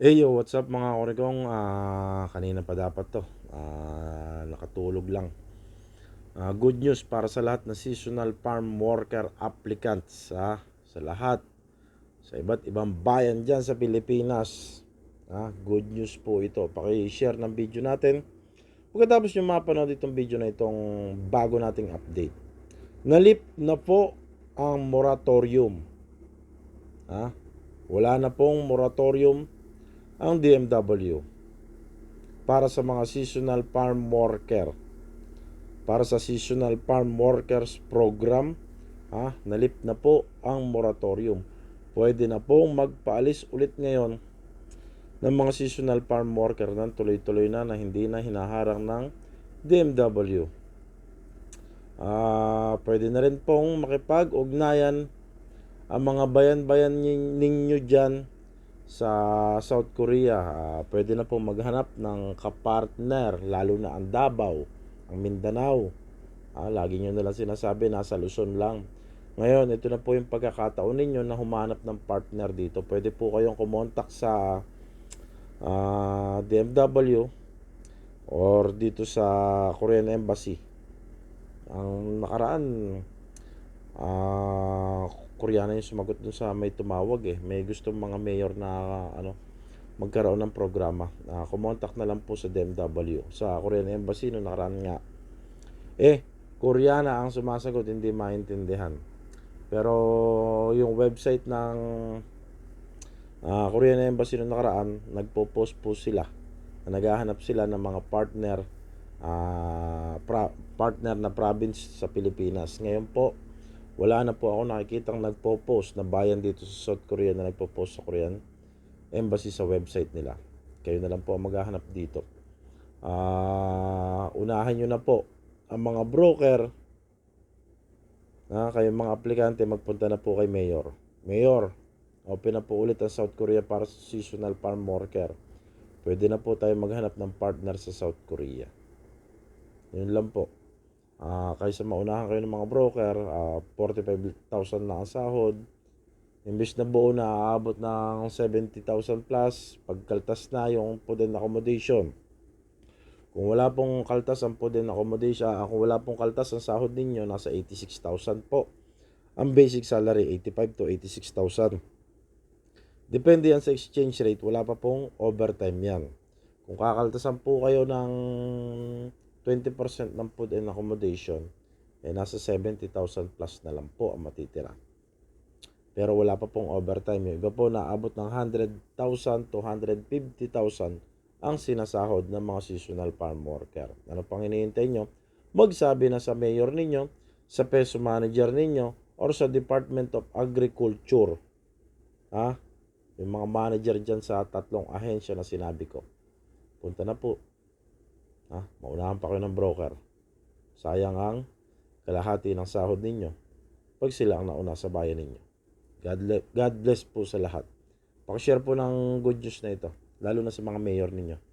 Hey yo, what's up mga korigong? Ah, kanina pa dapat to. Ah, nakatulog lang. Ah, good news para sa lahat na seasonal farm worker applicants ha? sa lahat sa iba't ibang bayan dyan sa Pilipinas. Ah, good news po ito. Paki-share ng video natin. Pagkatapos nyo mapanood itong video na itong bago nating update. Nalip na po ang moratorium. Ha? Wala na pong moratorium ang DMW para sa mga seasonal farm worker. Para sa seasonal farm workers program ha, nalip na po ang moratorium. Pwede na pong magpaalis ulit ngayon ng mga seasonal farm worker na tuloy-tuloy na na hindi na hinaharang ng DMW ah pwede na rin pong makipag-ugnayan ang mga bayan-bayan nin- ninyo dyan sa South Korea, ah, pwede na pong maghanap ng kapartner, lalo na ang Davao, ang Mindanao. Ah, lagi nyo nalang sinasabi, nasa Luzon lang. Ngayon, ito na po yung pagkakataon ninyo na humanap ng partner dito. Pwede po kayong kumontak sa ah, DMW or dito sa Korean Embassy. Ang nakaraan, ah Koreana yung sumagot dun sa may tumawag eh. May gusto mga mayor na ano magkaroon ng programa. Uh, kumontak na lang po sa DMW sa Korean Embassy no nakaraan nga. Eh, Koreana ang sumasagot, hindi maintindihan. Pero yung website ng ah, Korean Embassy no nakaraan, nagpo-post po sila. Na naghahanap sila ng mga partner ah, pra- partner na province sa Pilipinas. Ngayon po, wala na po ako nakikitang nagpo-post na bayan dito sa South Korea na nagpo-post sa Korean Embassy sa website nila. Kayo na lang po ang maghahanap dito. Ah, unahan nyo na po ang mga broker na kayo mga aplikante magpunta na po kay Mayor. Mayor, open na po ulit ang South Korea para sa seasonal farm worker. Pwede na po tayo maghanap ng partner sa South Korea. Yun lang po. Ah, kaysa maunahan kayo ng mga broker, ah, 45,000 na ang sahod. Imbis na buo na aabot ng 70,000 plus, pagkaltas na yung food and accommodation. Kung wala pong kaltas ang food and accommodation, ah, kung wala pong kaltas ang sahod ninyo, nasa 86,000 po. Ang basic salary, 85 to 86,000. Depende yan sa exchange rate, wala pa pong overtime yan. Kung kakaltasan po kayo ng 20% ng food and accommodation, eh nasa 70,000 plus na lang po ang matitira. Pero wala pa pong overtime. Yung iba po naabot ng 100,000 to 150,000 ang sinasahod ng mga seasonal farm worker. Ano pang hinihintay nyo? Magsabi na sa mayor ninyo, sa peso manager ninyo, or sa Department of Agriculture. Ha? Yung mga manager dyan sa tatlong ahensya na sinabi ko. Punta na po. Ha? Maunahan pa kayo ng broker. Sayang ang kalahati ng sahod ninyo pag sila ang nauna sa bayan ninyo. God, God bless po sa lahat. Pakishare po ng good news na ito, lalo na sa mga mayor ninyo.